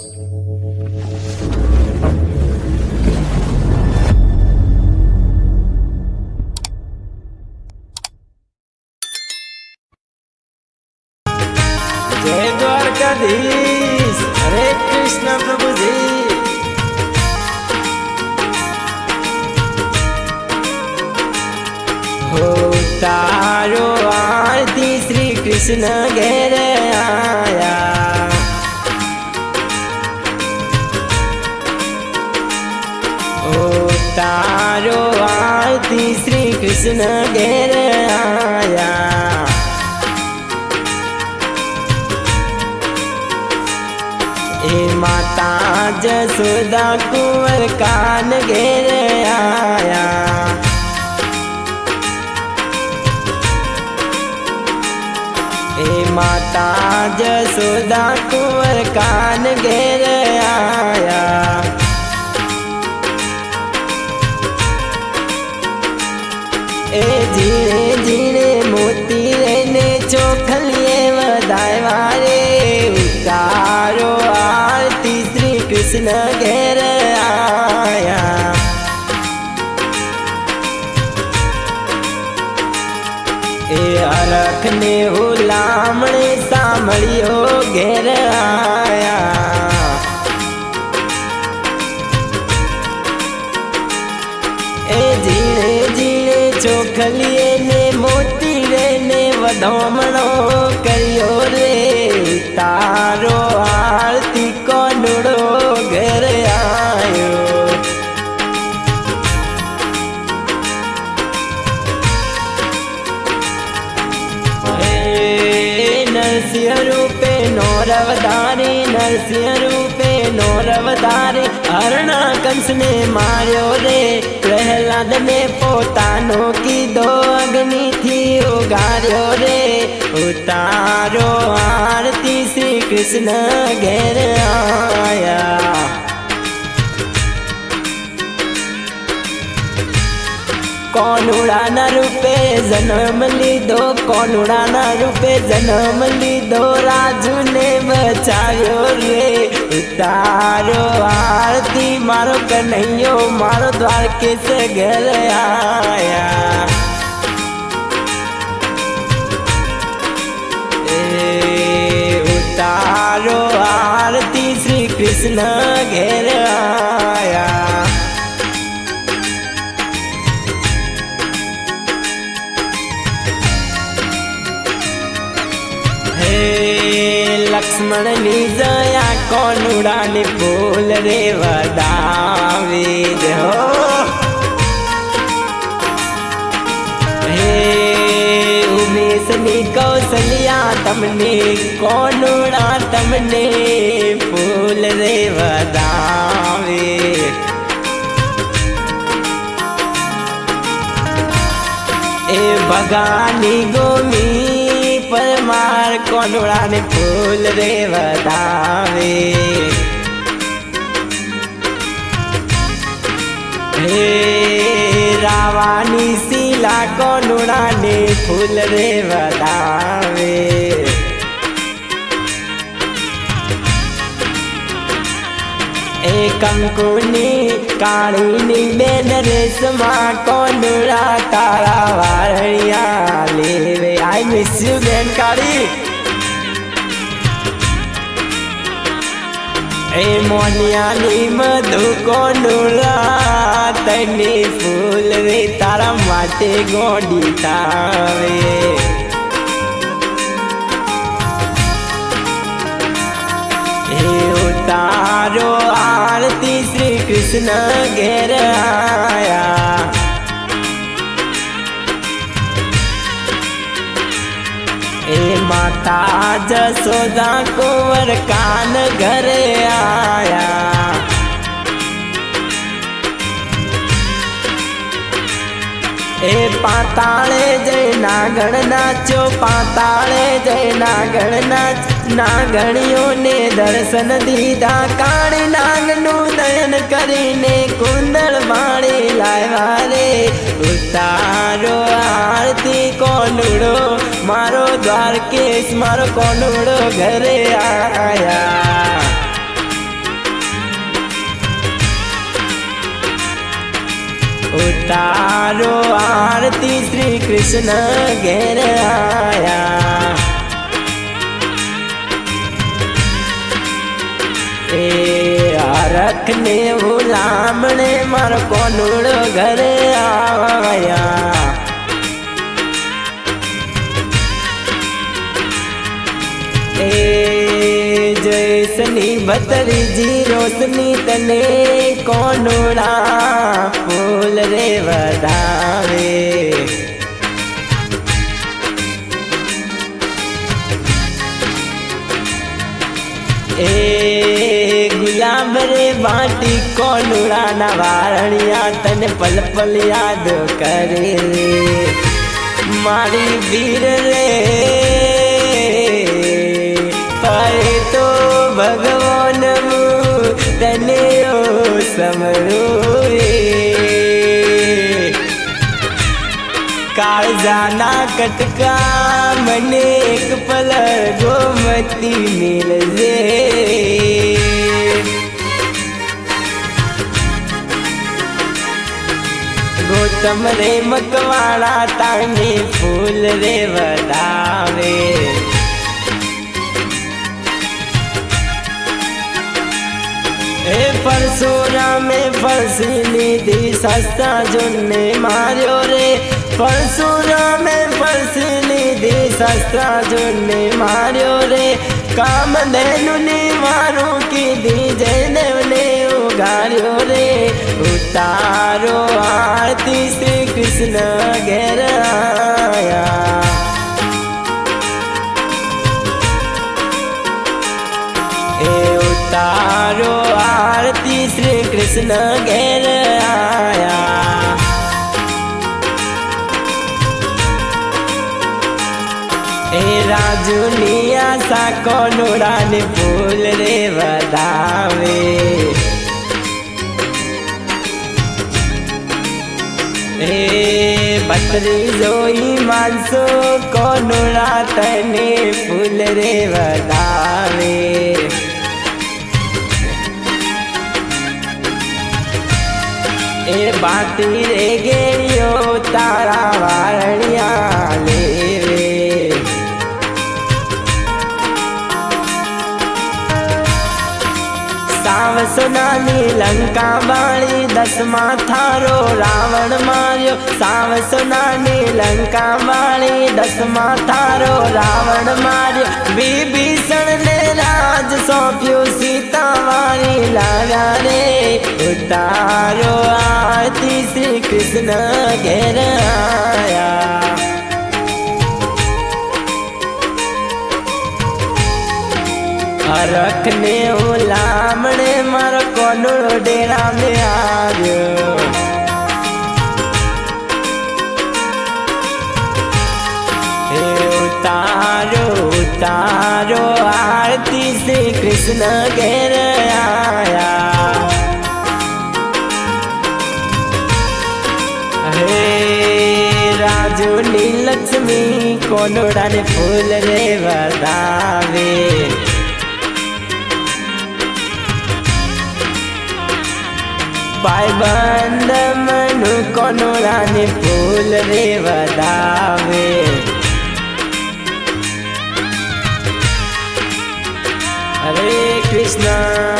જય દ્વારકાધીશ હરે કૃષ્ણ પ્રભુજી હો તારો આરતી શ્રી કૃષ્ણ ઘેર ઓ તારો આરતી શ્રી કૃષ્ણ ઘેર આયા. એ માતા જસોદા કુંવર કાન ઘેર આયા. એ માતા જસોદા કુંવર કાન ઘેર એ જીણે જીણે મોતી રેને ચોખલીએ વધારવા રે ઉતારો આરતી શ્રી કૃષ્ણ ઘેર આયા. એ અરખ ને હુલામણે સાંભળ્યો ઘેર આયા. ચોખલીએ ને મોતી રે ને વધમણો રૂપે નોરવધારી નરસિંહ રૂપે નોરવદારે હરણા કંસને માર્યો રે. પ્રહલાદ ને પોતાનો કીધો અગ્નિથી ઉગાર્યો રે. ઉતારો આરતી શ્રી કૃષ્ણ ઘેર આયા. કોનુડાના રૂપે જન્મ લીધો, કોનુડાના રૂપે જન્મ લીધો, રાજુને બચાવ્યો રે. તારો આરતી મારો કનૈયો, મારો દ્વારકેશ ઘર આયા. તારો આરતી શ્રી કૃષ્ણ ઘેર આયા. લક્ષ્મણની જયા કોનુડાની ફૂલ રે વદાવી હો. હે ઉમેશની કૌશલ્યા તમને કોનુડા તમને ફૂલ રે વદાવી એ ભગાની ગોમી પરમાર કોંડોળાને ફૂલ રે વધાવે હે રાવાની શીલા કોંડોળાને ફૂલ રે વધાવે કંકુની કાળીની બેન રેસમાં કોંડુરા તારા વારણિયા લેવે. આઈ મિસ યુ બેન કાળી એ મોનિયાની મધુ કોંડુરા તને ફૂલ રે તારા માટે ગોડી તાવે. તારો શ્રી કૃષ્ણ ઘેર આયા. એ માતા જસોદા કુંવર કાન ઘરે આયા. એ પાતાળે જય નાગણ નાચો પાતાળે જય નાગણ નાચ. નાગણીઓને દર્શન દીધા. કાળી નાગનું દયન કરીને કુંદળ માણી લાવ્યા રે. ઉતારો આરતી કોનુડો, મારો દ્વારકેશ, મારો કોનુડો ઘરે આયા. ઉતારો આરતી શ્રી કૃષ્ણ ઘેર આયા. એ હરખ ને ઉલામણે મારો કોનુડો ઘરે આવ્યા. એ જયસની ભતરીજી રોશની તને કોનુડા ફૂલ રે વધાવે. ગુલાબ રે બાટી કોલુડાના વારણિયા તને પલ પલ યાદ કરે. મારી વીર રે પાય તો ભગવાન તને સમરું કાળજાના કટકા મને એક પલ ગોમતી મિલજે ગોતમ રે મકવાણા તાંગે ફૂલ રે વધાવે એ પરશુરામે ફસી લીધી સસ્તા જોને માર્યો રે. પરશુરામે ફસી લીધી સસ્તા જોને માર્યો રે. કામ ને મારું કીધી જયદેવને ઉગાર્યો રે. ઉતારો આરતી શ્રી કૃષ્ણ ઘેર આયા. એ ઉતારો આરતી શ્રી કૃષ્ણ ઘેર આયા. એ રાજુનિયા સાકો નોડાને ફૂલ રે વધાવે. એ બત્રી જોઈ માનસો કોનુડા તને ફૂલ રે વધાવે. એ બાટી રે ગેડીઓ તારા વારણિયા સોનાની લંકા વાળી દસમા થારો રાવણ માર્યો. સાવ સોનાની લંકા વાળી દસમા થારો રાવણ માર્યો. વિભીષણ ને રાજ સોંપ્યું સીતા વાળી લાવ્યા રે ઉતારો આરતી શ્રી કૃષ્ણ ઘેર આયા. હરખ ને ઉલામણે મારો કોનુડો ડેરા મે આવ્યો. તારો ઉતારો આરતી શ્રી કૃષ્ણ ઘેર આયા. હે રાજુની લક્ષ્મી, કોનુડાને ફૂલ રે વધાવે ભાઈબંધ મનુ રાની ફૂલ રે વધાવે? હરે કૃષ્ણ.